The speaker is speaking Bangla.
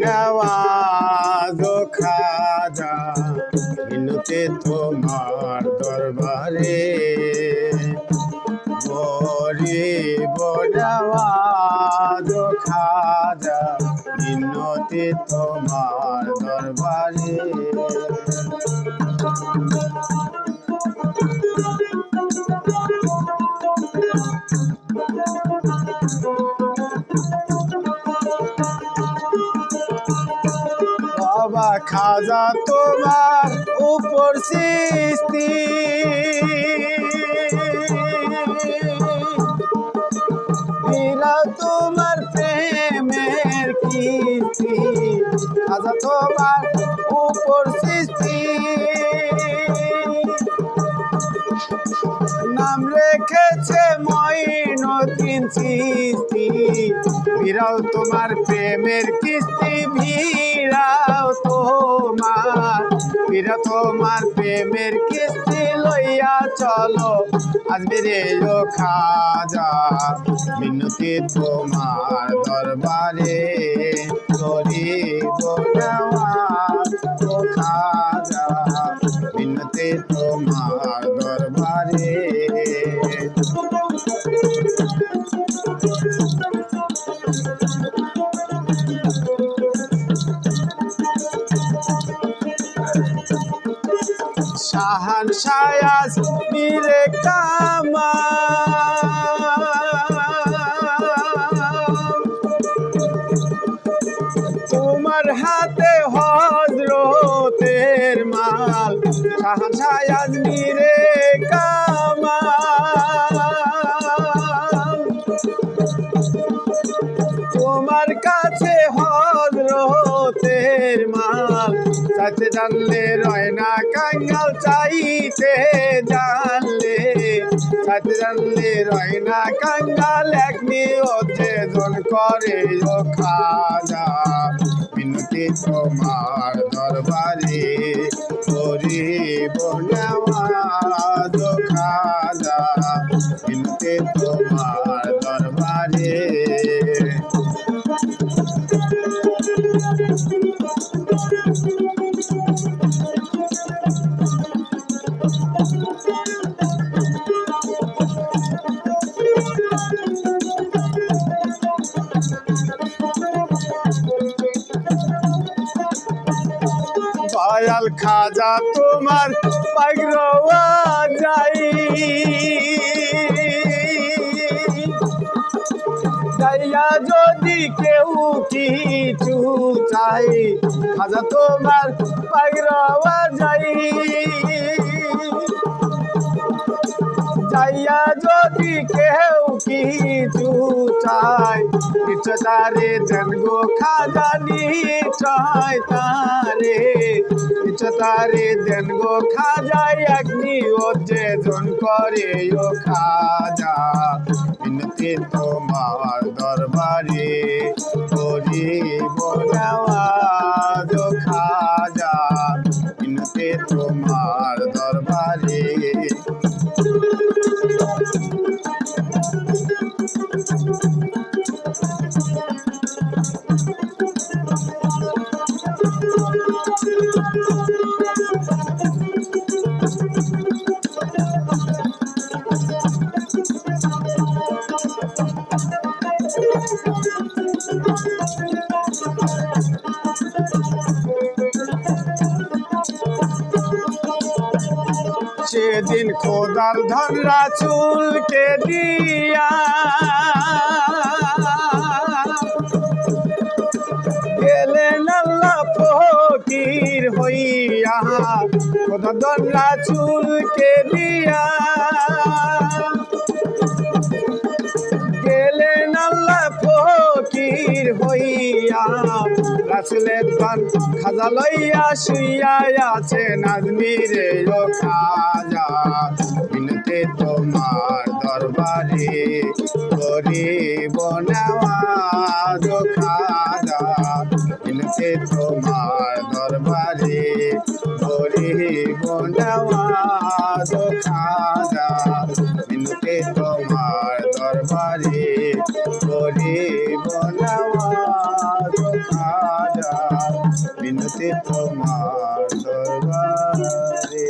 নওয়াজ খাজা মিনতে তোমার খাজা মিনতে তোমার দরবারে। বাবা খাজা তোমার উপর সৃষ্টি। তোমার কীর্তি আজা তোমার উপর সৃষ্টি। নাম রেখেছে মইনতিন সৃষ্টি। ভিড়াও তোমার প্রেমের কিস্তি ভিড়াও তোমার ভিড়া তোমার প্রেমের কিস্তি লইয়া চলো। আজকে রে খাজা মিনতি তোমার দরবারে গরিব শাহান শায়াস মিরে কামা। তোমার হাতে হজরতের মাল শাহান শায়াস মিরে কামাল তোমার কাছে হজরতের মাল, চাইতে জানলে চাইতে জানলে চাইতে জানলে রয় না কাঙ্গাল, এক নিয়তে জন করে ও খাজা। মিনতি তোমার দরবারে গরিব নেওয়াজ খাজা দয়াল খাজা তোমার পাগরওয়া যাই। যাইয়া যদি কেউ কিছু চাই খাজা তোমার পাগরওয়া যাই। চাইয়া যদি কেউ কিছু চাই নিশ্চয় তারে দেন গো চাই তারে। নিশ্চয় তারে দেন খাজাই খাজা ও যে জন করে ও খাজা। বিনতি তোমার দরবারে করিব খোদার ধরা চুলকে দিয়া। গেলেন আল্লাহ ফকির হইয়া খোদার ধরা চুলকে দিয়া। রাসুলের ধন খাজা লইয়া শুইয়া আছে নাজমিরে ও খাজা বিনতে তোমার দরবারে নেওয়া নওয়াজ খাজা। মিনতি তোমার দরবারে গরিব নওয়াজ খাজা। মিনতি তোমার দরবারে।